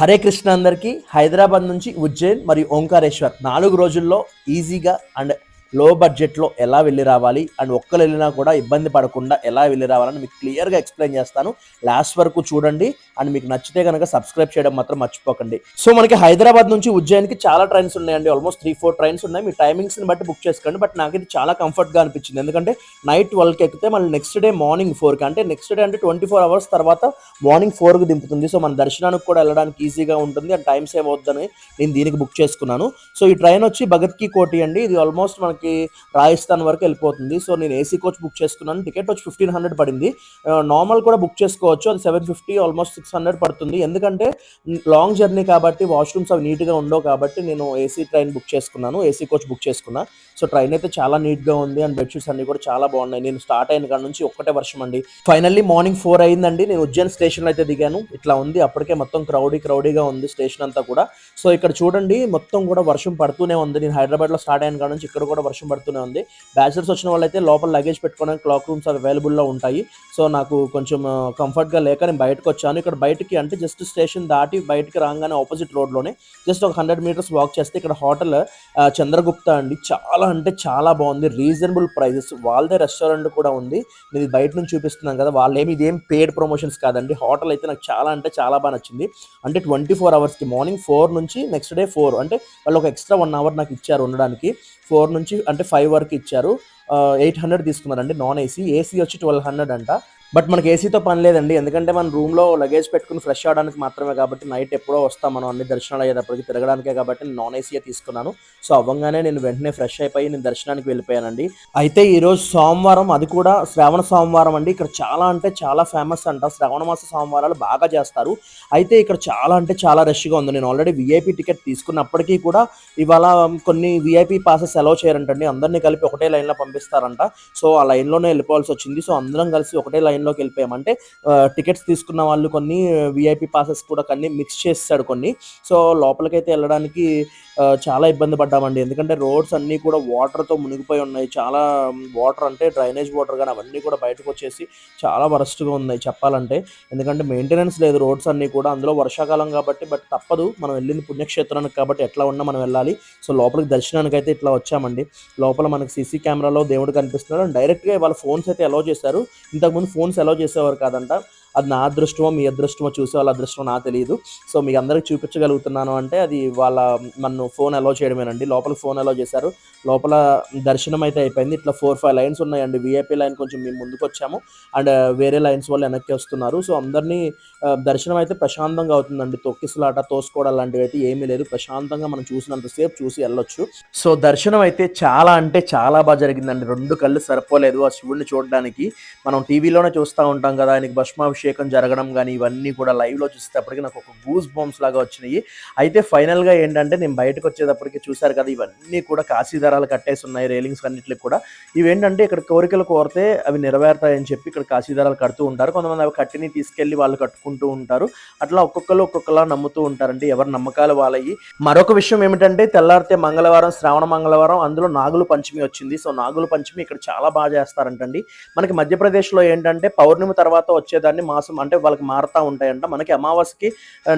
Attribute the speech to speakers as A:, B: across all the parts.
A: హరే కృష్ణ అందరికీ హైదరాబాద్ నుంచి ఉజ్జయిన్ మరియు ఓంకారేశ్వర్ నాలుగు రోజుల్లో ఈజీగా అండ్ లో బడ్జెట్లో ఎలా వెళ్ళి రావాలి అండ్ ఒక్కరు వెళ్ళినా కూడా ఇబ్బంది పడకుండా ఎలా వెళ్ళి రావాలని మీకు క్లియర్గా ఎక్స్ప్లెయిన్ చేస్తాను. లాస్ట్ వరకు చూడండి అండ్ మీకు నచ్చితే కనుక సబ్స్క్రైబ్ చేయడం మాత్రం మర్చిపోకండి. సో మనకి హైదరాబాద్ నుంచి ఉజ్జయిన్కి చాలా ట్రైన్స్ ఉన్నాయండి. ఆల్మోస్ట్ త్రీ ఫోర్ ట్రైన్స్ ఉన్నాయి. మీ టైమింగ్స్ని బట్టి బుక్ చేసుకోండి. బట్ నాకు ఇది చాలా కంఫర్ట్గా అనిపించింది. ఎందుకంటే నైట్ ట్వెల్వ్కి ఎక్కితే మళ్ళీ నెక్స్ట్ డే మార్నింగ్ ఫోర్కి. అంటే నెక్స్ట్ డే అంటే ట్వంటీ ఫోర్ అవర్స్ తర్వాత మార్నింగ్ ఫోర్కి దింపుతుంది. సో మన దర్శనానికి కూడా వెళ్ళడానికి ఈజీగా ఉంటుంది. అండ్ టైం సేవ్ అవుతుందని నేను దీనికి బుక్ చేసుకున్నాను. సో ఈ ట్రైన్ వచ్చి భగత్ కీ కోటి అండి. ఇది ఆల్మోస్ట్ మనకి రాజస్థాన్ వరకు వెళ్ళిపోతుంది. సో నేను ఏసీ కోచ్ బుక్ చేసుకున్నాను. టికెట్ వచ్చి ఫిఫ్టీన్ హండ్రెడ్ పడింది. నార్మల్ కూడా బుక్ చేసుకోవచ్చు. అది seven fifty almost six hundred పడుతుంది. ఎందుకంటే లాంగ్ జర్నీ కాబట్టి వాష్రూమ్స్ అవి నీట్గా ఉండవు కాబట్టి నేను ఏసీ ట్రైన్ బుక్ చేసుకున్నాను. ఏసీ కోచ్ బుక్ చేసుకున్నా. సో ట్రైన్ అయితే చాలా నీట్గా ఉంది. అండ్ బెడ్షీట్స్ అన్ని కూడా చాలా బాగున్నాయి. నేను స్టార్ట్ అయిన కాడ నుంచి ఒక్కటే వర్షం అండి. ఫైనల్లీ మార్నింగ్ ఫోర్ అయిందండి. నేను ఉజ్జయిన్ స్టేషన్ అయితే దిగాను. ఇట్లా ఉంది. అప్పటికే మొత్తం క్రౌడీ క్రౌడీగా ఉంది స్టేషన్ అంతా కూడా. సో ఇక్కడ చూడండి మొత్తం కూడా వర్షం పడుతూనే ఉంది. నేను హైదరాబాద్లో స్టార్ట్ అయిన కాడ నుంచి ఇక్కడ కూడా వర్షం పడుతూనే ఉంది. బ్యాచిలర్స్ వచ్చిన వాళ్ళైతే లోపల లగేజ్ పెట్టుకోవడానికి క్లాక్ రూమ్స్ అవైలబుల్లో ఉంటాయి. సో నాకు కొంచెం కంఫర్ట్గా లేక నేను బయటకు వచ్చాను. ఇక్కడ బయటికి అంటే జస్ట్ స్టేషన్ దాటి బయటికి రాగానే ఆపోజిట్ రోడ్లోనే జస్ట్ ఒక హండ్రెడ్ మీటర్స్ వాక్ చేస్తే ఇక్కడ హోటల్ చంద్రగుప్త అండి. చాలా అంటే చాలా బాగుంది. రీజనబుల్ ప్రైజెస్ వాళ్ళదే రెస్టారెంట్ కూడా ఉంది. నేను బయట నుంచి చూపిస్తున్నాను కదా. వాళ్ళేమి ఇదేం పేడ్ ప్రమోషన్స్ కాదండి. హోటల్ అయితే నాకు చాలా అంటే చాలా బాగా నచ్చింది. అంటే ట్వంటీ ఫోర్ అవర్స్కి మార్నింగ్ ఫోర్ నుంచి నెక్స్ట్ డే ఫోర్ అంటే వాళ్ళు ఒక ఎక్స్ట్రా వన్ అవర్ నాకు ఇచ్చారు ఉండడానికి. ఫోర్ నుంచి అంటే ఫైవ్ వరకు ఇచ్చారు. ఎయిట్ హండ్రెడ్ తీసుకున్నారండి నాన్ ఏసీ ఏసీ వచ్చి ట్వెల్వ్ హండ్రెడ్ అంట. బట్ మనకి ఏసీతో పని లేదండి. ఎందుకంటే మన రూమ్లో లగేజ్ పెట్టుకుని ఫ్రెష్ అవడానికి మాత్రమే కాబట్టి నైట్ ఎప్పుడో వస్తాం మనం అన్ని దర్శనాలు అయ్యేటప్పటికి తిరగడానికే కాబట్టి నేను నాన్ ఏసీయే తీసుకున్నాను. సో అవ్వగానే నేను వెంటనే ఫ్రెష్ అయిపోయి నేను దర్శనానికి వెళ్ళిపోయానండి. అయితే ఈరోజు సోమవారం అది కూడా శ్రావణ సోమవారం అండి. ఇక్కడ చాలా అంటే చాలా ఫేమస్ అంట. శ్రావణ మాస సోమవారాలు బాగా చేస్తారు. అయితే ఇక్కడ చాలా అంటే చాలా రష్గా ఉంది. నేను ఆల్రెడీ విఐపి టికెట్ తీసుకున్నప్పటికీ కూడా ఇవాళ కొన్ని విఐపి పాసెస్ అలౌ చేయరంటండి. అందరినీ కలిపి ఒకటే లైన్లో పంపిస్తారంట. సో ఆ లైన్లోనే వెళ్ళిపోవాల్సి వచ్చింది. సో అందరం కలిసి ఒకటే లైన్ లైన్లోకి వెళ్ళిపోయామంటే టికెట్స్ తీసుకున్న వాళ్ళు కొన్ని విఐపి పాసెస్ కూడా కొన్ని మిక్స్ చేస్తాడు కొన్ని. సో లోపలికైతే వెళ్ళడానికి చాలా ఇబ్బంది పడ్డామండి. ఎందుకంటే రోడ్స్ అన్నీ కూడా వాటర్తో మునిగిపోయి ఉన్నాయి. చాలా వాటర్ అంటే డ్రైనేజ్ వాటర్ కానీ అవన్నీ కూడా బయటకు వచ్చేసి చాలా వరస్ట్గా ఉన్నాయి చెప్పాలంటే. ఎందుకంటే మెయింటెనెన్స్ లేదు రోడ్స్ అన్నీ కూడా. అందులో వర్షాకాలం కాబట్టి బట్ తప్పదు. మనం వెళ్ళింది పుణ్యక్షేత్రానికి కాబట్టి ఎట్లా ఉన్నా మనం వెళ్ళాలి. సో లోపలికి దర్శనానికి అయితే ఇట్లా వచ్చామండి. లోపల మనకి సీసీ కెమెరాలో దేవుడు కనిపిస్తున్నాడు. అండ్ డైరెక్ట్గా వాళ్ళ ఫోన్స్ అయితే అలౌ చేశారు. ఇంతకుముందు ఫోన్స్ అలౌ చేసేవారు కాదంట. అది నా అదృష్టమో మీ అదృష్టమో చూసే వాళ్ళ అదృష్టమో నాకు తెలియదు సో మీకు అందరికి చూపించగలుగుతున్నాను అంటే అది వాళ్ళ నన్ను ఫోన్ అలో చేయడమేనండి. లోపల ఫోన్ అలో చేశారు. లోపల దర్శనం అయితే అయిపోయింది. ఇట్లా ఫోర్ ఫైవ్ లైన్స్ ఉన్నాయండి. విఐపి లైన్ కొంచెం మేము ముందుకు వచ్చాము. అండ్ uh, వేరే లైన్స్ వాళ్ళు వెనక్కి వస్తున్నారు. సో అందరినీ uh, దర్శనం అయితే ప్రశాంతంగా అవుతుందండి. తొక్కిసలాట తోసుకోవడం లాంటివి అయితే ఏమీ లేదు. ప్రశాంతంగా మనం చూసినంతసేపు చూసి వెళ్ళొచ్చు. సో దర్శనం అయితే చాలా అంటే చాలా బాగా జరిగిందండి. రెండు కళ్ళు సరిపోలేదు ఆ శివుడిని చూడడానికి. మనం టీవీలోనే చూస్తూ ఉంటాం కదా ఆయనకి భస్మాభిషేకం జరగడం కానీ ఇవన్నీ కూడా లైవ్లో చూసేటప్పటికి నాకు ఒక గూస్ బాంబ్స్ లాగా వచ్చినాయి. అయితే ఫైనల్గా ఏంటంటే నేను బయటకు వచ్చేటప్పటికి చూశారు కదా ఇవన్నీ కూడా కాశీదారాలు కట్టేసి ఉన్నాయి రైలింగ్స్ అన్నింటికి కూడా. ఇవేంటంటే ఇక్కడ కోరికలు కోరితే అవి నెరవేరుతాయని చెప్పి ఇక్కడ కాశీదారాలు కడుతూ ఉంటారు. కొంతమంది అవి కట్టిని తీసుకెళ్ళి వాళ్ళు కట్టుకుంటూ ఉంటారు. అట్లా ఒక్కొక్కరు ఒక్కొక్కలా నమ్ముతూ ఉంటారండి. ఎవరి నమ్మకాలు వాళ్ళయి. మరొక విషయం ఏమిటంటే తెల్లారితే మంగళవారం శ్రావణ మంగళవారం అందులో నాగుల పంచమి వచ్చింది. సో నాగుల పంచమి ఇక్కడ చాలా బాగా చేస్తారంటండి. మనకి మధ్యప్రదేశ్లో ఏంటంటే పౌర్ణమి తర్వాత వచ్చేదాన్ని మాసం అంటే వాళ్ళకి మారుతూ ఉంటాయంట. మనకి అమావాస్యకి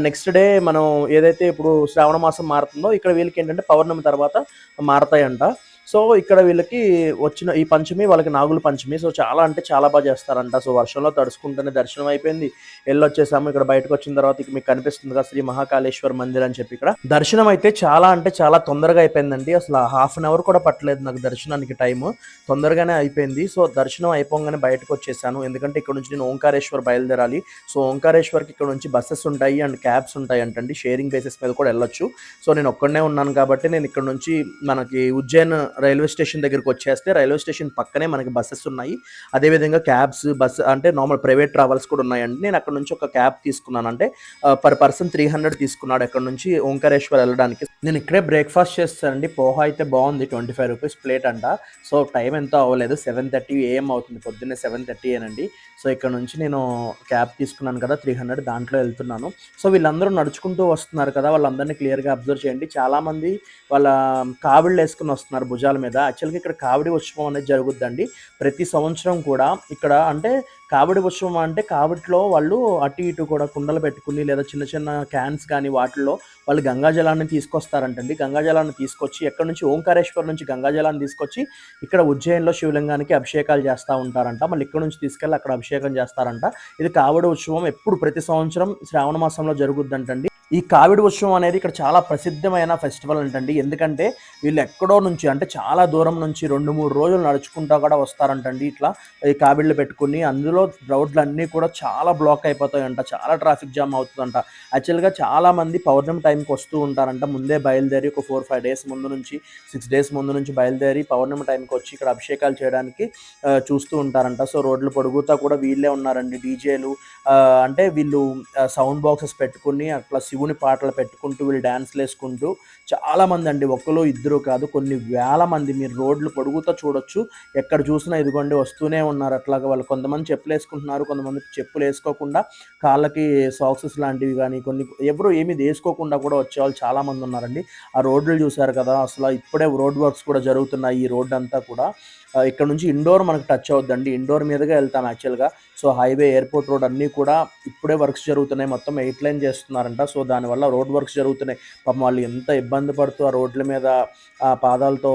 A: నెక్స్ట్ డే మనం ఏదైతే ఇప్పుడు శ్రావణ మాసం మారుతుందో ఇక్కడ వీళ్ళకి ఏంటంటే పౌర్ణమి తర్వాత మారతాయంట. సో ఇక్కడ వీళ్ళకి వచ్చిన ఈ పంచమి వాళ్ళకి నాగుల పంచమి. సో చాలా అంటే చాలా బాగా చేస్తారంట. సో వర్షంలో తడుచుకుంటూనే దర్శనం అయిపోయింది. వెళ్ళొచ్చేసాము ఇక్కడ బయటకు వచ్చిన తర్వాత ఇక మీకు కనిపిస్తుంది కదా శ్రీ మహాకాళేశ్వర మందిర్ అని చెప్పి ఇక్కడ. దర్శనం అయితే చాలా అంటే చాలా తొందరగా అయిపోయిందండి. అసలు హాఫ్ అన్ అవర్ కూడా పట్టలేదు నాకు దర్శనానికి టైము. తొందరగానే అయిపోయింది. సో దర్శనం అయిపోగానే బయటకు వచ్చేసాను. ఎందుకంటే ఇక్కడ నుంచి నేను ఓంకారేశ్వర్ బయలుదేరాలి. సో ఓంకారేశ్వర్కి ఇక్కడ నుంచి బస్సెస్ ఉంటాయి అండ్ క్యాబ్స్ ఉంటాయి అంటండి. షేరింగ్ బేసిస్ మీద కూడా వెళ్ళొచ్చు. సో నేను ఒక్కడనే ఉన్నాను కాబట్టి నేను ఇక్కడ నుంచి మనకి ఉజ్జయిన్ రైల్వే స్టేషన్ దగ్గరికి వచ్చేస్తే రైల్వే స్టేషన్ పక్కనే మనకి బస్సెస్ ఉన్నాయి. అదేవిధంగా క్యాబ్స్ బస్ అంటే నార్మల్ ప్రైవేట్ ట్రావెల్స్ కూడా ఉన్నాయండి. నేను అక్కడ నుంచి ఒక క్యాబ్ తీసుకున్నాను. అంటే పర్ పర్సన్ త్రీ హండ్రెడ్ తీసుకున్నాడు అక్కడ నుంచి ఓంకారేశ్వర్ వెళ్ళడానికి. నేను ఇక్కడే బ్రేక్ఫాస్ట్ చేస్తానండి. పోహా అయితే బాగుంది. ట్వంటీ ఫైవ్ రూపీస్ ప్లేట్ అంట. సో టైం ఎంతో అవ్వలేదు. సెవెన్ థర్టీ ఏఎం అవుతుంది. పొద్దున్నే సెవెన్ థర్టీ ఏనండి. సో ఇక్కడ నుంచి నేను క్యాబ్ తీసుకున్నాను కదా త్రీ హండ్రెడ్ దాంట్లో వెళ్తున్నాను. సో వీళ్ళందరూ నడుచుకుంటూ వస్తున్నారు కదా వాళ్ళందరినీ క్లియర్గా అబ్జర్వ్ చేయండి. చాలామంది వాళ్ళ కావిళ్ళు వేసుకుని వస్తున్నారు భుజాల మీద. యాక్చువల్గా ఇక్కడ కావిడి ఉత్సవం అనేది జరుగుద్దండి. ప్రతి సంవత్సరం కూడా ఇక్కడ అంటే కాబడి ఉత్సవం అంటే కాబట్టిలో వాళ్ళు అటు ఇటు కూడా కుండలు పెట్టుకుని లేదా చిన్న చిన్న క్యాన్స్ కానీ వాటిల్లో వాళ్ళు గంగాజలాన్ని తీసుకొస్తారంటండి. గంగాజలాన్ని తీసుకొచ్చి ఎక్కడ నుంచి? ఓంకారేశ్వర్ నుంచి గంగా జలాన్ని తీసుకొచ్చి ఇక్కడ ఉజ్జయిన్లో శివలింగానికి అభిషేకాలు చేస్తూ ఉంటారంట. మళ్ళీ ఇక్కడ నుంచి తీసుకెళ్ళి అక్కడ అభిషేకం చేస్తారంట. ఇది కావడి ఉత్సవం ఎప్పుడు ప్రతి సంవత్సరం శ్రావణ మాసంలో జరుగుద్దంటండి. ఈ కావిడి ఉత్సవం అనేది ఇక్కడ చాలా ప్రసిద్ధమైన ఫెస్టివల్ అంటండి. ఎందుకంటే వీళ్ళు ఎక్కడో నుంచి అంటే చాలా దూరం నుంచి రెండు మూడు రోజులు నడుచుకుంటా కూడా వస్తారంటండి. ఇట్లా ఈ కావిళ్ళు పెట్టుకుని అందులో రోడ్లు రోడ్లన్నీ కూడా చాలా బ్లాక్ అయిపోతాయంట. చాలా ట్రాఫిక్ జామ్ అవుతుందంట. యాక్చువల్గా చాలా మంది పౌర్ణమి టైంకి వస్తూ ఉంటారంట. ముందే బయలుదేరి ఒక ఫోర్ ఫైవ్ డేస్ ముందు నుంచి సిక్స్ డేస్ ముందు నుంచి బయలుదేరి పౌర్ణమి టైంకి వచ్చి ఇక్కడ అభిషేకాలు చేయడానికి చూస్తూ ఉంటారంట. సో రోడ్లు పొడుగుతా కూడా వీళ్ళే ఉన్నారండి. డీజేలు అంటే వీళ్ళు సౌండ్ బాక్సెస్ పెట్టుకుని అట్లా శివుని పాటలు పెట్టుకుంటూ వీళ్ళు డ్యాన్స్లు వేసుకుంటూ చాలా మంది అండి. ఒక్కరు ఇద్దరు కాదు కొన్ని వేల మంది. మీరు రోడ్లు పొడుగుతా చూడొచ్చు. ఎక్కడ చూసినా ఇదిగోండి వస్తూనే ఉన్నారు. అట్లాగా వాళ్ళు కొంతమంది చెప్పులు వేసుకుంటున్నారు. కొంతమంది చెప్పులు వేసుకోకుండా కాళ్ళకి సాక్సెస్ లాంటివి కానీ కొన్ని ఎవరు ఏమి వేసుకోకుండా కూడా వచ్చేవాళ్ళు చాలా మంది ఉన్నారండి. ఆ రోడ్లు చూశారు కదా అసలు ఇప్పుడే రోడ్ వర్క్స్ కూడా జరుగుతున్నాయి ఈ రోడ్ అంతా కూడా. ఇక్కడ నుంచి ఇండోర్ మనకు టచ్ అవుద్దండి. ఇండోర్ మీదుగా వెళ్తాం యాక్చువల్గా సో హైవే ఎయిర్పోర్ట్ రోడ్ అన్నీ కూడా ఇప్పుడే వర్క్స్ జరుగుతున్నాయి. మొత్తం ఎయిట్ లైన్ చేస్తున్నారంట. సో దానివల్ల రోడ్ వర్క్స్ జరుగుతున్నాయి. పాపం వాళ్ళు ఎంత ఇబ్బంది పడుతూ ఆ రోడ్ల మీద ఆ పాదాలతో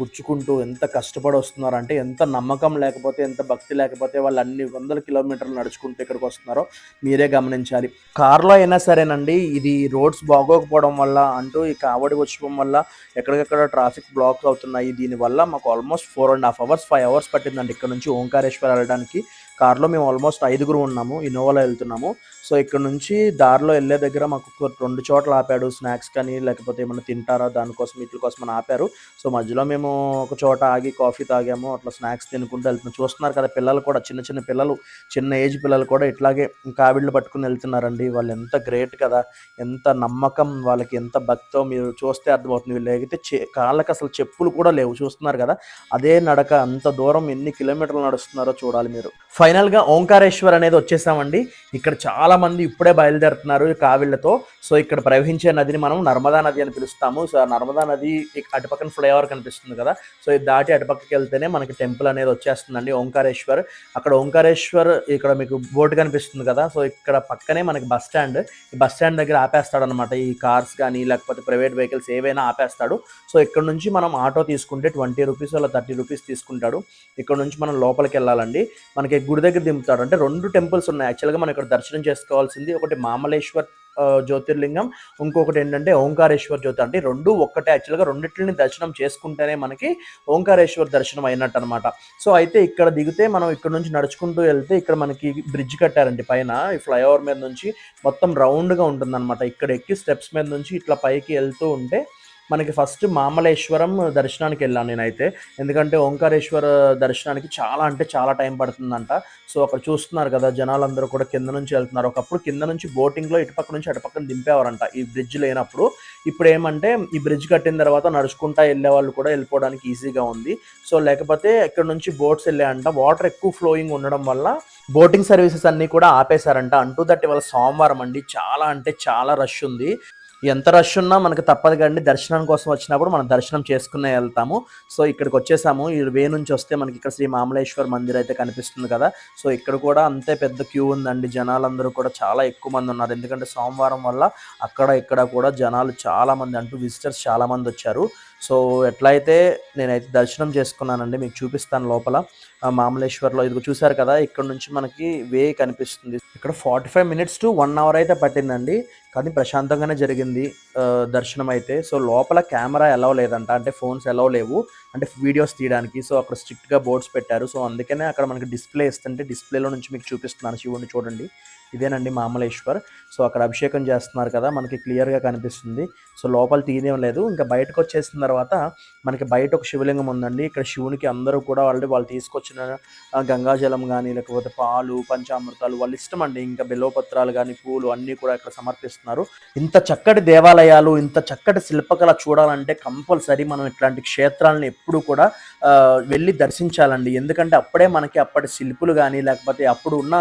A: గుచ్చుకుంటూ ఎంత కష్టపడి వస్తున్నారంటే ఎంత నమ్మకం లేకపోతే ఎంత భక్తి లేకపోతే వాళ్ళు అన్ని వందల కిలోమీటర్లు నడుచుకుంటూ ఇక్కడికి వస్తున్నారో మీరే గమనించాలి. కార్లో అయినా సరేనండి. ఇది రోడ్స్ బాగోకపోవడం వల్ల అంటూ ఈ కావడి వచ్చిపోవడం వల్ల ఎక్కడికెక్కడ ట్రాఫిక్ బ్లాక్ అవుతున్నాయి. దీనివల్ల మాకు almost four and half hours five hours పట్టిందండి. ఇక్కడ నుంచి ఓంకారేశ్వర్ వెళ్ళడానికి. కార్లో మేము ఆల్మోస్ట్ ఐదుగురు ఉన్నాము ఇన్నోవాలో వెళ్తున్నాము. సో ఇక్కడ నుంచి దారిలో వెళ్ళే దగ్గర మాకు రెండు చోట్ల ఆపాడు స్నాక్స్ కానీ లేకపోతే ఏమైనా తింటారా దానికోసం వీటి కోసం అని ఆపారు. సో మధ్యలో మేము ఒక చోట ఆగి కాఫీ తాగాము అట్లా స్నాక్స్ తినుకుంటూ వెళ్తున్నాం. చూస్తున్నారు కదా పిల్లలు కూడా చిన్న చిన్న పిల్లలు చిన్న ఏజ్ పిల్లలు కూడా ఇట్లాగే కావిళ్ళు పట్టుకుని వెళ్తున్నారండి. వాళ్ళు ఎంత గ్రేట్ కదా ఎంత నమ్మకం వాళ్ళకి ఎంత భక్తో మీరు చూస్తే అర్థమవుతుంది. వీళ్ళు చే కాళ్ళకి అసలు చెప్పులు కూడా లేవు. చూస్తున్నారు కదా అదే నడక అంత దూరం ఎన్ని కిలోమీటర్లు నడుస్తున్నారో చూడాలి మీరు. ఫైనల్గా ఓంకారేశ్వర్ అనేది వచ్చేసామండి. ఇక్కడ చాలా మంది ఇప్పుడే బయలుదేరుతున్నారు కావిళ్ళతో. సో ఇక్కడ ప్రవహించే నదిని మనం నర్మదా నది అని పిలుస్తాము. సో నర్మదా నది అటుపక్కన ఫ్లైఓవర్ కనిపిస్తుంది కదా. సో ఇది దాటి అటుపక్కకి వెళ్తేనే మనకి టెంపుల్ అనేది వచ్చేస్తుందండి ఓంకారేశ్వర్. అక్కడ ఓంకారేశ్వర్ ఇక్కడ మీకు బోర్డు కనిపిస్తుంది కదా. సో ఇక్కడ పక్కనే మనకి బస్ స్టాండ్. ఈ బస్ స్టాండ్ దగ్గర ఆపేస్తాడు అనమాట ఈ కార్స్ కానీ లేకపోతే ప్రైవేట్ వెహికల్స్ ఏవైనా ఆపేస్తాడు. సో ఇక్కడ నుంచి మనం ఆటో తీసుకుంటే ట్వంటీ రూపీస్ అలా థర్టీ రూపీస్ తీసుకుంటాడు. ఇక్కడ నుంచి మనం లోపలికి వెళ్ళాలండి. మనకి గుడి దగ్గర దింపుతాడు అంటే రెండు టెంపుల్స్ ఉన్నాయి. యాక్చువల్గా మనం ఇక్కడ దర్శనం చేసుకోవాల్సింది ఒకటి మామలేశ్వర్ జ్యోతిర్లింగం ఇంకొకటి ఏంటంటే ఓంకారేశ్వర్ జ్యోతి. అంటే రెండు ఒక్కటే. యాక్చువల్గా రెండింటిని దర్శనం చేసుకుంటేనే మనకి ఓంకారేశ్వర్ దర్శనం అయినట్టు అనమాట సో అయితే ఇక్కడ దిగితే మనం ఇక్కడ నుంచి నడుచుకుంటూ వెళ్తే ఇక్కడ మనకి బ్రిడ్జ్ కట్టారండి పైన. ఈ ఫ్లైఓవర్ మీద నుంచి మొత్తం రౌండ్గా ఉంటుందన్నమాట. ఇక్కడ ఎక్కి స్టెప్స్ మీద నుంచి ఇట్లా పైకి వెళ్తూ ఉంటే మనకి ఫస్ట్ మామలేశ్వరం దర్శనానికి వెళ్ళాను నేనైతే. ఎందుకంటే ఓంకారేశ్వర దర్శనానికి చాలా అంటే చాలా టైం పడుతుందంట. సో అక్కడ చూస్తున్నారు కదా జనాలందరూ కూడా కింద నుంచి వెళ్తున్నారు. ఒకప్పుడు కింద నుంచి బోటింగ్లో ఇటుపక్క నుంచి అటుపక్కన దింపేవారంట ఈ బ్రిడ్జ్ లేనప్పుడు. ఇప్పుడు ఏమంటే ఈ బ్రిడ్జ్ కట్టిన తర్వాత నడుచుకుంటా వెళ్ళే వాళ్ళు కూడా వెళ్ళిపోవడానికి ఈజీగా ఉంది. సో లేకపోతే ఇక్కడ నుంచి బోట్స్ వెళ్ళాయంట. వాటర్ ఎక్కువ ఫ్లోయింగ్ ఉండడం వల్ల బోటింగ్ సర్వీసెస్ అన్నీ కూడా ఆపేశారంట. అంటూ దట్ ఇవాళ సోమవారం అండి. చాలా అంటే చాలా రష్ ఉంది. ఎంత రష్ ఉన్నా మనకు తప్పదు కండి. దర్శనం కోసం వచ్చినప్పుడు మనం దర్శనం చేసుకునే వెళ్తాము. సో ఇక్కడికి వచ్చేసాము. ఈ వే నుంచి వస్తే మనకి ఇక్కడ శ్రీ మామలేశ్వర్ మందిర్ అయితే కనిపిస్తుంది కదా. సో ఇక్కడ కూడా అంతే పెద్ద క్యూ ఉందండి. జనాలందరూ కూడా చాలా ఎక్కువ మంది ఉన్నారు. ఎందుకంటే సోమవారం వల్ల అక్కడ ఇక్కడ కూడా జనాలు చాలా మంది అంటూ విజిటర్స్ చాలా మంది వచ్చారు. సో ఎట్లయితే నేనైతే దర్శనం చేసుకున్నానండి మీకు చూపిస్తాను లోపల. మామలేశ్వర్లో ఇది చూసారు కదా ఇక్కడ నుంచి మనకి వే కనిపిస్తుంది. ఇక్కడ forty five minutes to one hour అయితే పట్టిందండి. కానీ ప్రశాంతంగానే జరిగింది దర్శనం అయితే. సో లోపల కెమెరా ఎలవ్ లేదంట అంటే ఫోన్స్ ఎలవ్ లేవు. అంటే వీడియోస్ తీయడానికి సో అక్కడ స్ట్రిక్ట్గా బోర్డ్స్ పెట్టారు. సో అందుకనే అక్కడ మనకి డిస్ప్లే ఇస్తుంటే డిస్ప్లేలో నుంచి మీకు చూపిస్తున్నాను శివుడిని చూడండి. ఇదేనండి మామలేశ్వర్ సో అక్కడ అభిషేకం చేస్తున్నారు కదా మనకి క్లియర్గా కనిపిస్తుంది. సో లోపల తీయడం లేదు. ఇంకా బయటకు వచ్చేసిన తర్వాత మనకి బయట ఒక శివలింగం ఉందండి. ఇక్కడ శివునికి అందరూ కూడా వాళ్ళు వాళ్ళు తీసుకొచ్చిన గంగాజలం కానీ లేకపోతే పాలు పంచామృతాలు వాళ్ళ ఇష్టం అండి. ఇంకా బిల్వపత్రాలు కానీ పూలు అన్నీ కూడా ఇక్కడ సమర్పిస్తున్నారు. ఇంత చక్కటి దేవాలయాలు ఇంత చక్కటి శిల్పకళ చూడాలంటే కంపల్సరీ మనం ఇట్లాంటి క్షేత్రాలను ఎప్పుడు కూడా వెళ్ళి దర్శించాలండి. ఎందుకంటే అప్పుడే మనకి అప్పటి శిల్పులు కానీ లేకపోతే అప్పుడు ఉన్న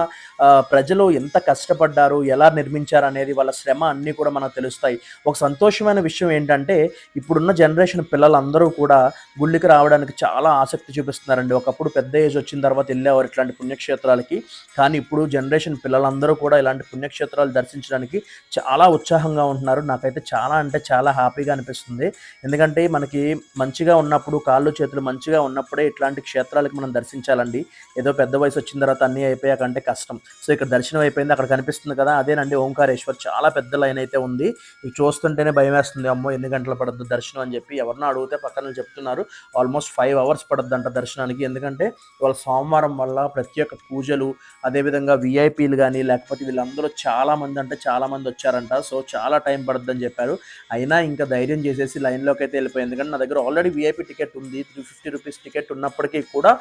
A: ప్రజలు ఎంత కష్టపడ్డారు ఎలా నిర్మించారు అనేది వాళ్ళ శ్రమ అన్నీ కూడా మనకు తెలుస్తాయి. ఒక సంతోషమైన విషయం ఏంటంటే ఇప్పుడున్న జనరేషన్ పిల్లలందరూ కూడా గుళ్ళకి రావడానికి చాలా ఆసక్తి చూపిస్తున్నారండి. ఒకప్పుడు పెద్ద ఏజ్ వచ్చిన తర్వాత వెళ్ళేవారు ఇట్లాంటి పుణ్యక్షేత్రాలకి. కానీ ఇప్పుడు జనరేషన్ పిల్లలందరూ కూడా ఇలాంటి పుణ్యక్షేత్రాలు దర్శించడానికి చాలా ఉత్సాహంగా ఉంటున్నారు. నాకైతే చాలా అంటే చాలా హ్యాపీగా అనిపిస్తుంది. ఎందుకంటే మనకి మంచిగా ఉన్నప్పుడు కాళ్ళు చేతులు మంచిగా ఉన్నప్పుడే ఇట్లాంటి క్షేత్రాలకి మనం దర్శించాలండి. ఏదో పెద్ద వయసు వచ్చిన తర్వాత అన్నీ అయిపోయాక అంటే కష్టం. సో ఇక్కడ దర్శనం అయిపోయింది అక్కడ కనిపిస్తుంది కదా అదేనండి ఓంకారేశ్వర్. చాలా పెద్ద లైన్ అయితే ఉంది. ఇది చూస్తుంటేనే భయం వేస్తుంది అమ్మో ఎన్ని గంటలు పడద్దు దర్శనం అని చెప్పి. ఎవరినో అడిగితే పక్కన చెప్తున్నారు ఆల్మోస్ట్ ఫైవ్ అవర్స్ పడద్దంట దర్శనానికి. ఎందుకంటే వాళ్ళ సోమవారం వల్ల ప్రత్యేక పూజలు అదేవిధంగా విఐపీలు కానీ లేకపోతే వీళ్ళందరూ చాలా మంది అంటే చాలా మంది వచ్చారంట. సో చాలా టైం పడద్దని చెప్పారు. అయినా ఇంకా ధైర్యం చేసేసి లైన్లోకి అయితే వెళ్ళిపోయింది ఎందుకంటే నా దగ్గర ఆల్రెడీ విఐపీ టికెట్ ఉంది. త్రీ ఫిఫ్టీ రూపీస్ టికెట్ ఉన్నప్పటికీ కూడా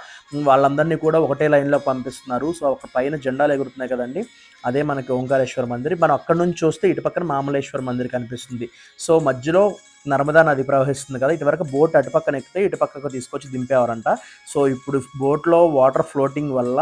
A: వాళ్ళందరినీ కూడా ఒకటే లైన్లో పంపిస్తున్నారు. సో ఒక పైన జెండాలు ఎగురుతున్నాయి కదండి. అదే మనకి ఓంకారేశ్వర మందిర్. మనం అక్కడ నుంచి చూస్తే ఇటు పక్కన మామలేశ్వర మందిర్ కనిపిస్తుంది. సో మధ్యలో నర్మదా నది ప్రవహిస్తుంది కదా ఇటువరకు బోట్ అటు పక్కన ఎక్కితే ఇటు పక్కకు తీసుకొచ్చి దింపేవారంట. సో ఇప్పుడు బోట్లో వాటర్ ఫ్లోటింగ్ వల్ల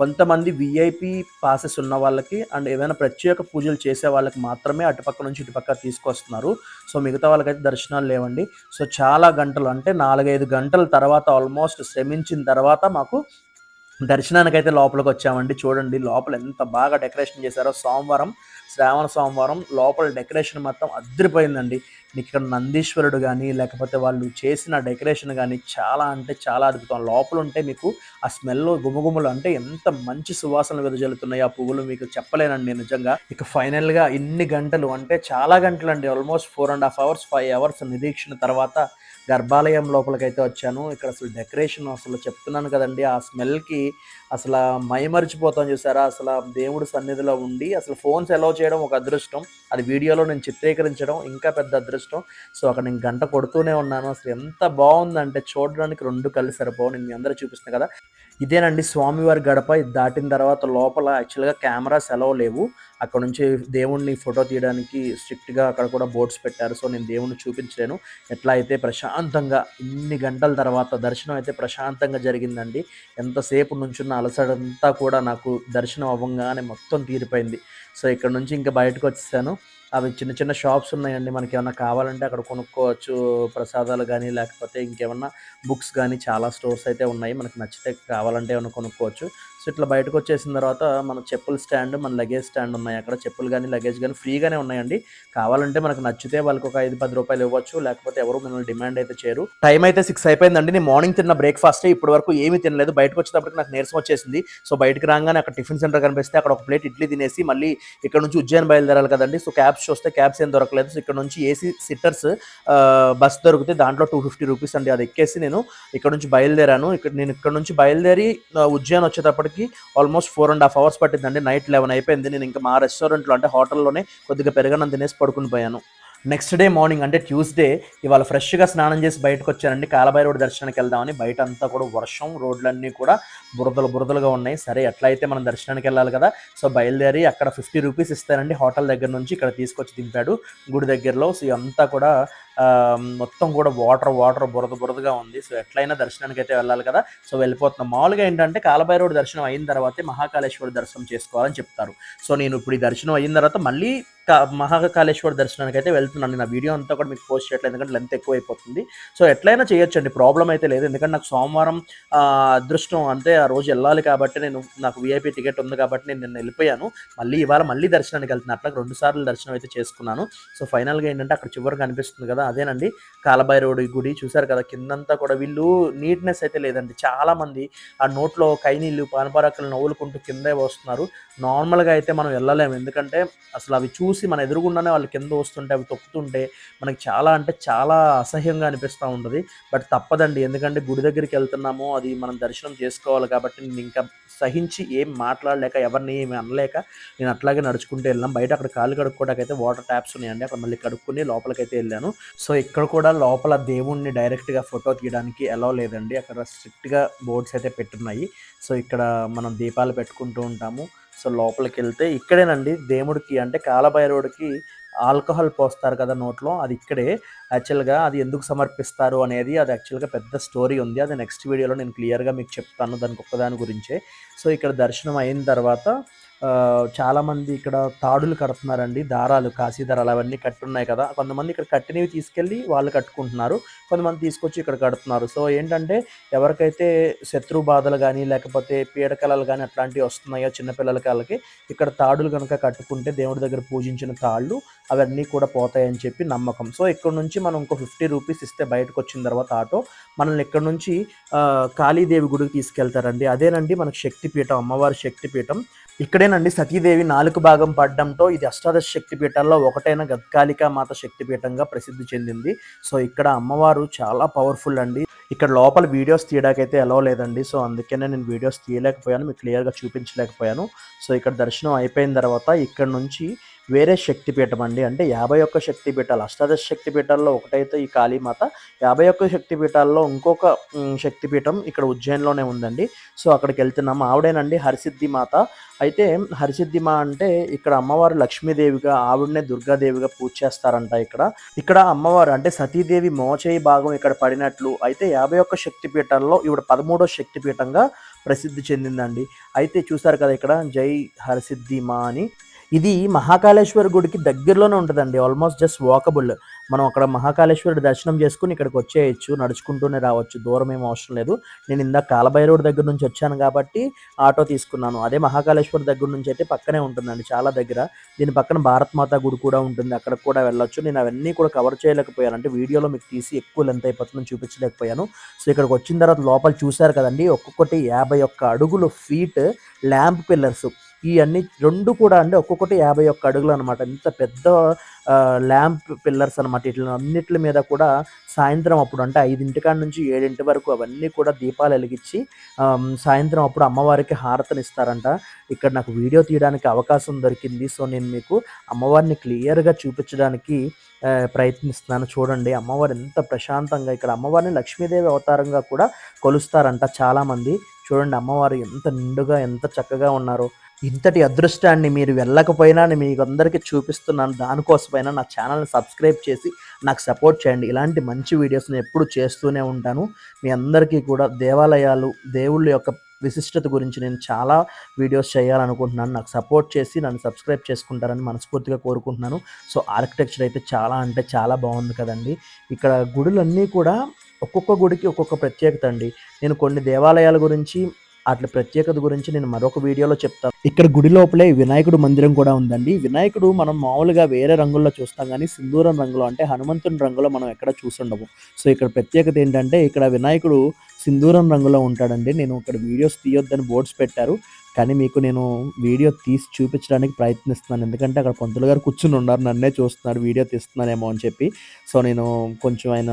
A: కొంతమంది విఐపి పాసెస్ ఉన్న వాళ్ళకి అండ్ ఏదైనా ప్రత్యేక పూజలు చేసే వాళ్ళకి మాత్రమే అటుపక్క నుంచి ఇటుపక్క తీసుకొస్తున్నారు. సో మిగతా వాళ్ళకైతే దర్శనాలు లేవండి. సో చాలా గంటలు అంటే నాలుగైదు గంటల తర్వాత ఆల్మోస్ట్ శ్రమించిన తర్వాత మాకు దర్శనానికైతే లోపలికి వచ్చామండి. చూడండి లోపల ఎంత బాగా డెకరేషన్ చేశారో. సోమవారం శ్రావణ సోమవారం లోపల డెకరేషన్ మొత్తం అద్దరిపోయిందండి. మీకు ఇక్కడ నందీశ్వరుడు కానీ లేకపోతే వాళ్ళు చేసిన డెకరేషన్ కానీ చాలా అంటే చాలా అద్భుతం. లోపల ఉంటే మీకు ఆ స్మెల్ గుమగుమలు అంటే ఎంత మంచి సువాసనలు వెదజల్లుతున్నాయి. ఆ పువ్వులు మీకు చెప్పలేనండి నిజంగా. ఇక ఫైనల్గా ఇన్ని గంటలు అంటే చాలా గంటలు అండి almost four and half hours five hours నిరీక్షణ తర్వాత గర్భాలయం లోపలికైతే వచ్చాను. ఇక్కడ అసలు డెకరేషన్ అసలు చెప్తున్నాను కదండి ఆ స్మెల్కి అసలు మైమరిచిపోతాం చూసారా? అసలు దేవుడు దేవుడి సన్నిధిలో ఉండి అసలు ఫోన్స్ అలౌ చేయడం ఒక అదృష్టం. అది వీడియోలో నేను చిత్రీకరించడం ఇంకా పెద్ద అదృష్టం. సో అక్కడ నేను గంట కొడుతూనే ఉన్నాను. అసలు ఎంత బాగుందంటే చూడడానికి రెండు కళ్ళు సరిపోవు. నేను మీ అందరూ చూపిస్తాను కదా. ఇదేనండి స్వామివారి గడప. ఇది దాటిన తర్వాత లోపల యాక్చువల్గా కెమెరాస్ ఎలవ్ లేవు. అక్కడ నుంచి దేవుణ్ణి ఫోటో తీయడానికి స్ట్రిక్ట్గా అక్కడ కూడా బోర్డ్స్ పెట్టారు. సో నేను దేవుణ్ణి చూపించలేను. ఎట్లా అయితే ప్రశాంతంగా ఇన్ని గంటల తర్వాత దర్శనం అయితే ప్రశాంతంగా జరిగిందండి. ఎంతసేపు నుంచున్న అలసడంతా కూడా నాకు దర్శనం అవ్వగానే మొత్తం తీరిపోయింది. సో ఇక్కడ నుంచి ఇంకా బయటకు వచ్చేసాను. అవి చిన్న చిన్న షాప్స్ ఉన్నాయండి. మనకి ఏమన్నా కావాలంటే అక్కడ కొనుక్కోవచ్చు. ప్రసాదాలు కానీ లేకపోతే ఇంకేమన్నా బుక్స్ కానీ చాలా స్టోర్స్ అయితే ఉన్నాయి. మనకు నచ్చితే కావాలంటే ఏమైనా కొనుక్కోవచ్చు. సో ఇట్లా బయటకు వచ్చేసిన తర్వాత మన చెప్పుల స్టాండ్ మన లగేజ్ స్టాండ్ ఉన్నాయి. అక్కడ చెప్పులు కానీ లగేజ్ కానీ ఫ్రీగానే ఉన్నాయండి. కావాలంటే మనకు నచ్చితే వాళ్ళకి ఒక ఐదు పది రూపాయలు ఇవ్వచ్చు. లేకపోతే ఎవరు మిమ్మల్ని డిమాండ్ అయితే చేయరు. టైం అయితే సిక్స్ అయిపోయిందండి. నేను మార్నింగ్ తిన్న బ్రేక్ఫాస్ట్ ఇప్పటి వరకు ఏమీ తినలేదు. బయటకు వచ్చేటప్పటికి నాకు నీరసం వచ్చేసింది. సో బయటకు రాగానే అక్కడ టిఫిన్ సెంటర్ కనిపిస్తే అక్కడ ఒక ప్లేట్ ఇడ్లీ తినేసి మళ్ళీ ఇక్కడ నుంచి ఉజ్జయిన్ బయలుదేరాలి కదండి. సో క్యాబ్స్ చూస్తే క్యాబ్స్ ఏం దొరకలేదు. సో ఇక్కడ నుంచి ఏసీ సిట్టర్స్ బస్ దొరికితే దాంట్లో టూ ఫిఫ్టీ రూపీస్ అండి. అది ఎక్కేసి నేను ఇక్కడ నుంచి బయలుదేరాను. ఇక్కడ నేను ఇక్కడ నుంచి బయలుదేరి ఉజ్జయిన్ వచ్చేటప్పటికి almost four and half hours పట్టిందండి. నైట్ లెవెన్ అయిపోయింది. నేను ఇంకా మా రెస్టారెంట్లో అంటే హోటల్లోనే కొద్దిగా పెరగనం తినేసి పడుకుని పోయాను. నెక్స్ట్ డే మార్నింగ్ అంటే ట్యూస్డే ఇవాళ ఫ్రెష్గా స్నానం చేసి బయటకు వచ్చానండి. కాలబాయి రోడ్ దర్శనానికి వెళ్దామని. బయట అంతా కూడా వర్షం రోడ్లన్నీ కూడా బురదలు బురదలుగా ఉన్నాయి. సరే ఎట్లా అయితే మనం దర్శనానికి వెళ్ళాలి కదా సో బయలుదేరి అక్కడ ఫిఫ్టీ రూపీస్ ఇస్తారండి హోటల్ దగ్గర నుంచి ఇక్కడ తీసుకొచ్చి దింపాడు. గుడి దగ్గరలో సో అంతా కూడా మొత్తం కూడా వాటర్ వాటర్ బురద బురదగా ఉంది. సో ఎట్లయినా దర్శనానికి అయితే వెళ్ళాలి కదా సో వెళ్ళిపోతున్నాం. మామూలుగా ఏంటంటే కాలభైరవుడి దర్శనం అయిన తర్వాతే మహాకాళేశ్వర దర్శనం చేసుకోవాలని చెప్తారు. సో నేను ఇప్పుడు ఈ దర్శనం అయిన తర్వాత మళ్ళీ మహాకాళేశ్వర దర్శనానికి అయితే వెళ్తున్నాను నా వీడియో అంతా కూడా మీకు పోస్ట్ చేయట్లేదు. ఎందుకంటే లెంత్ ఎక్కువ అయిపోతుంది సో ఎట్లయినా చేయొచ్చండి. ప్రాబ్లం అయితే లేదు. ఎందుకంటే నాకు సోమవారం అదృష్టం అంటే ఆ రోజు వెళ్ళాలి కాబట్టి నేను నాకు వీఐపీ టికెట్ ఉంది కాబట్టి నేను నిన్న వెళ్ళిపోయాను. మళ్ళీ ఇవాళ మళ్ళీ దర్శనానికి వెళ్తున్నాను అట్లా రెండు సార్లు దర్శనం అయితే చేసుకున్నాను. సో ఫైనల్గా ఏంటంటే అక్కడ చివరికి అనిపిస్తుంది కదా అదేనండి. కాలభైరవుడి గుడి చూశారు కదా కిందంతా కూడా వీళ్ళు నీట్నెస్ అయితే లేదండి. చాలామంది ఆ నోట్లో కైనీళ్ళు పానపరాకులు నవ్వులుకుంటూ కిందే వస్తున్నారు. నార్మల్గా అయితే మనం వెళ్ళలేము. ఎందుకంటే అసలు అవి చూసి మన ఎదురుగుండానే వాళ్ళు కింద వస్తుంటే అవి తొక్కుతుంటే మనకి చాలా అంటే చాలా అసహ్యంగా అనిపిస్తూ ఉంటుంది. బట్ తప్పదండి. ఎందుకంటే గుడి దగ్గరికి వెళ్తున్నాము అది మనం దర్శనం చేసుకోవాలి కాబట్టి నేను ఇంకా సహించి ఏం మాట్లాడలేక ఎవరిని ఏమి అనలేక నేను అట్లాగే నడుచుకుంటూ వెళ్ళాం. బయట అక్కడ కాళ్ళు కడుక్కోవడానికి అయితే వాటర్ ట్యాప్స్ ఉన్నాయండి. అక్కడ మళ్ళీ కడుక్కుని లోపలికైతే వెళ్ళాను. సో ఇక్కడ కూడా లోపల దేవుణ్ణి డైరెక్ట్గా ఫోటో తీయడానికి ఎలా లేదండి. అక్కడ స్ట్రిక్ట్గా బోర్డ్స్ అయితే పెట్టున్నాయి. సో ఇక్కడ మనం దీపాలు పెట్టుకుంటూ ఉంటాము. సో లోపలికి వెళ్తే ఇక్కడేనండి. దేవుడికి అంటే కాలభైరవుడికి ఆల్కహాల్ పోస్తారు కదా నోట్లో అది ఇక్కడే. యాక్చువల్గా అది ఎందుకు సమర్పిస్తారు అనేది అది యాక్చువల్గా పెద్ద స్టోరీ ఉంది. అది నెక్స్ట్ వీడియోలో నేను క్లియర్గా మీకు చెప్తాను దానికి ఒక్కదాని గురించే. సో ఇక్కడ దర్శనం అయిన తర్వాత చాలామంది ఇక్కడ తాడులు కడుతున్నారండి దారాలు కాశీ దారాలు అవన్నీ కట్టున్నాయి కదా. కొంతమంది ఇక్కడ కట్టినవి తీసుకెళ్ళి వాళ్ళు కట్టుకుంటున్నారు కొంతమంది తీసుకొచ్చి ఇక్కడ కడుతున్నారు. సో ఏంటంటే ఎవరికైతే శత్రు బాధలు కానీ లేకపోతే పీడకలలు కానీ అట్లాంటివి వస్తున్నాయో చిన్నపిల్లల కాళ్ళకి ఇక్కడ తాడులు కనుక కట్టుకుంటే దేవుడి దగ్గర పూజించిన తాళ్ళు అవన్నీ కూడా పోతాయని చెప్పి నమ్మకం. సో ఇక్కడ నుంచి మనం ఇంకో ఫిఫ్టీ రూపీస్ ఇస్తే బయటకు వచ్చిన తర్వాత ఆటో మనల్ని ఇక్కడ నుంచి కాళీదేవి గుడికి తీసుకెళ్తారండి. అదేనండి మనకు శక్తిపీఠం అమ్మవారి శక్తిపీఠం. ఇక్కడేనండి సతీదేవి నాలుగు భాగం పడడంతో ఇది అష్టాదశ శక్తిపీఠాల్లో ఒకటైన గద్కాళికా మాత శక్తిపీఠంగా ప్రసిద్ధి చెందింది. సో ఇక్కడ అమ్మవారు చాలా పవర్ఫుల్ అండి. ఇక్కడ లోపల వీడియోస్ తీయడానికైతే ఎలా లేదండి. సో అందుకనే నేను వీడియోస్ తీయలేకపోయాను. మీకు క్లియర్గా చూపించలేకపోయాను. సో ఇక్కడ దర్శనం అయిపోయిన తర్వాత ఇక్కడ నుంచి వేరే శక్తిపీఠం అండి. అంటే యాభై ఒక్క శక్తిపీఠాలు అష్టాదశ శక్తిపీఠాల్లో ఒకటైతే ఈ కాళీమాత. యాభై ఒక్క శక్తిపీఠాల్లో ఇంకొక శక్తిపీఠం ఇక్కడ ఉజ్జయిన్లోనే ఉందండి. సో అక్కడికి వెళ్తున్నాం. ఆవిడేనండి హరిసిద్ధి మాత అయితే హరిసిద్ధి మా అంటే ఇక్కడ అమ్మవారు లక్ష్మీదేవిగా ఆవిడనే దుర్గాదేవిగా పూజ చేస్తారంట ఇక్కడ. ఇక్కడ అమ్మవారు అంటే సతీదేవి మోచేయి భాగం ఇక్కడ పడినట్లు అయితే యాభై ఒక్క శక్తిపీఠాల్లో ఇవిడ పదమూడో శక్తిపీఠంగా ప్రసిద్ధి చెందిందండి. అయితే చూసారు కదా ఇక్కడ జై హరిసిద్ధిమా అని. ఇది మహాకాళేశ్వర గుడికి దగ్గరలోనే ఉంటుందండి. ఆల్మోస్ట్ జస్ట్ వాకబుల్ మనం అక్కడ మహాకాళేశ్వరుడి దర్శనం చేసుకుని ఇక్కడికి వచ్చేయచ్చు నడుచుకుంటూనే రావచ్చు. దూరం ఏం అవసరం లేదు. నేను ఇందాక కాలభైరవుడి దగ్గర నుంచి వచ్చాను కాబట్టి ఆటో తీసుకున్నాను. అదే మహాకాళేశ్వర దగ్గర నుంచి అయితే పక్కనే ఉంటుందండి చాలా దగ్గర. దీని పక్కన భారత్ మాత గుడి కూడా ఉంటుంది. అక్కడికి కూడా వెళ్ళొచ్చు. నేను అవన్నీ కూడా కవర్ చేయలేకపోయాను. అంటే వీడియోలో మీకు తీసి ఎక్కువ లెంత్ అయిపోతుందని చూపించలేకపోయాను. సో ఇక్కడికి వచ్చిన తర్వాత లోపల చూశారు కదండి ఒక్కొక్కటి యాభై ఒక్క అడుగులు ఫీట్ ల్యాంప్ పిల్లర్స్ ఈ అన్ని రెండు కూడా అండి ఒక్కొక్కటి యాభై ఒక్క అడుగులు అనమాట ఇంత పెద్ద ల్యాంప్ పిల్లర్స్ అనమాట ఇట్లా అన్నిటి మీద కూడా సాయంత్రం అప్పుడు అంటే ఐదింటి కాడ నుంచి ఏడింటి వరకు అవన్నీ కూడా దీపాలు వెలిగించి సాయంత్రం అప్పుడు అమ్మవారికి హారతని ఇస్తారంట. ఇక్కడ నాకు వీడియో తీయడానికి అవకాశం దొరికింది. సో నేను మీకు అమ్మవారిని క్లియర్గా చూపించడానికి ప్రయత్నిస్తున్నాను. చూడండి అమ్మవారు ఎంత ప్రశాంతంగా ఇక్కడ అమ్మవారిని లక్ష్మీదేవి అవతారంగా కూడా కొలుస్తారంట చాలామంది. చూడండి అమ్మవారు ఎంత నిండుగా ఎంత చక్కగా ఉన్నారో. ఇంతటి అదృష్టాన్ని మీరు వెళ్ళకపోయినా నేను మీకు అందరికీ చూపిస్తున్నాను. దానికోసమైనా నా ఛానల్ని సబ్స్క్రైబ్ చేసి నాకు సపోర్ట్ చేయండి. ఇలాంటి మంచి వీడియోస్ నేను ఎప్పుడు చేస్తూనే ఉంటాను. మీ అందరికీ కూడా దేవాలయాలు దేవుళ్ళ యొక్క విశిష్టత గురించి నేను చాలా వీడియోస్ చేయాలనుకుంటున్నాను. నాకు సపోర్ట్ చేసి నన్ను సబ్స్క్రైబ్ చేసుకుంటారని మనస్ఫూర్తిగా కోరుకుంటున్నాను. సో ఆర్కిటెక్చర్ అయితే చాలా అంటే చాలా బాగుంది కదండి. ఇక్కడ గుడులన్నీ కూడా ఒక్కొక్క గుడికి ఒక్కొక్క ప్రత్యేకత అండి. నేను కొన్ని దేవాలయాల గురించి వాటి ప్రత్యేకత గురించి నేను మరొక వీడియోలో చెప్తాను ఇక్కడ గుడి లోపలే వినాయకుడు మందిరం కూడా ఉందండి. వినాయకుడు మనం మామూలుగా వేరే రంగుల్లో చూస్తాం కానీ సింధూరం రంగులో అంటే హనుమంతుని రంగులో మనం ఎక్కడ చూసుండము. సో ఇక్కడ ప్రత్యేకత ఏంటంటే ఇక్కడ వినాయకుడు సింధూరం రంగులో ఉంటాడండి. నేను ఇక్కడ వీడియోస్ తీయొద్దని బోర్డ్స్ పెట్టారు. కానీ మీకు నేను వీడియో తీసి చూపించడానికి ప్రయత్నిస్తున్నాను. ఎందుకంటే అక్కడ పంతులు గారు కూర్చుని ఉన్నారు. నన్నే చూస్తున్నారు. వీడియో తీస్తున్నానేమో అని చెప్పి. సో నేను కొంచెం ఆయన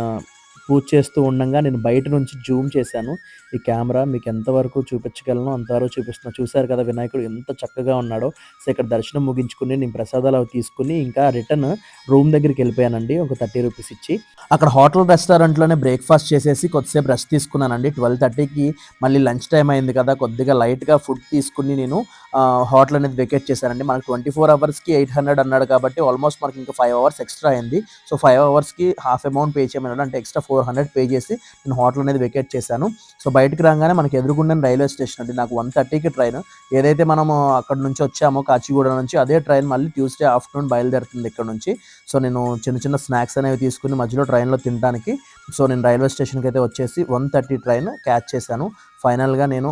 A: పూజ చేస్తూ ఉండగా నేను బయట నుంచి జూమ్ చేశాను. ఈ కెమెరా మీకు ఎంతవరకు చూపించగలను అంతవరకు చూపిస్తున్నా. చూశారు కదా వినాయకుడు ఎంత చక్కగా ఉన్నాడో. సో ఇక్కడ దర్శనం ముగించుకుని నేను ప్రసాదాలు అవి తీసుకుని ఇంకా రిటర్న్ రూమ్ దగ్గరికి వెళ్ళిపోయానండి. ఒక థర్టీ రూపీస్ ఇచ్చి. అక్కడ హోటల్ రెస్టారెంట్లోనే బ్రేక్ఫాస్ట్ చేసేసి కొద్దిసేపు రెస్ట్ తీసుకున్నానండి. ట్వెల్వ్ థర్టీకి మళ్ళీ లంచ్ టైం అయింది కదా. కొద్దిగా లైట్గా ఫుడ్ తీసుకుని నేను ఆ, హోటల్ అనేది వెకేట్ చేశానండి. మనకు ట్వంటీ ఫోర్ అవర్స్కి ఎయిట్ హండ్రెడ్ అన్నాడు కాబట్టి ఆల్మోస్ట్ మనకి ఇంకా ఫైవ్ అవర్స్ ఎక్స్ట్రా అయింది. సో ఫైవ్ అవర్స్కి హాఫ్ అమౌంట్ పే చేయమన్నాడు. అంటే extra four four hundred pay చేసి నేను హోటల్ అనేది వెకేట్ చేశాను. సో బయటికి రాగానే మనకి ఎదురుగుండా రైల్వే స్టేషన్ అండి. నాకు వన్ థర్టీకి ట్రైన్. ఏదైతే మనము అక్కడ నుంచి వచ్చామో కాచిగూడ నుంచి అదే ట్రైన్ మళ్ళీ ట్యూస్డే ఆఫ్టర్నూన్ బయలుదేరుతుంది ఇక్కడ నుంచి. సో నేను చిన్న చిన్న స్నాక్స్ అనేవి తీసుకుని మధ్యలో ట్రైన్లో తినడానికి. సో నేను రైల్వే స్టేషన్కి అయితే వచ్చేసి వన్ థర్టీ ట్రైన్ క్యాచ్ చేశాను. ఫైనల్గా నేను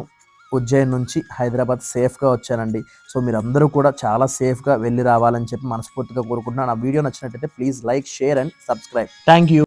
A: ఉజ్జయిన్ నుంచి హైదరాబాద్ సేఫ్గా వచ్చానండి. సో మీరందరూ కూడా చాలా సేఫ్గా వెళ్ళి రావాలని చెప్పి మనస్ఫూర్తిగా కోరుకుంటున్నాను. ఆ వీడియో నచ్చినట్టయితే please like share and subscribe. Thank you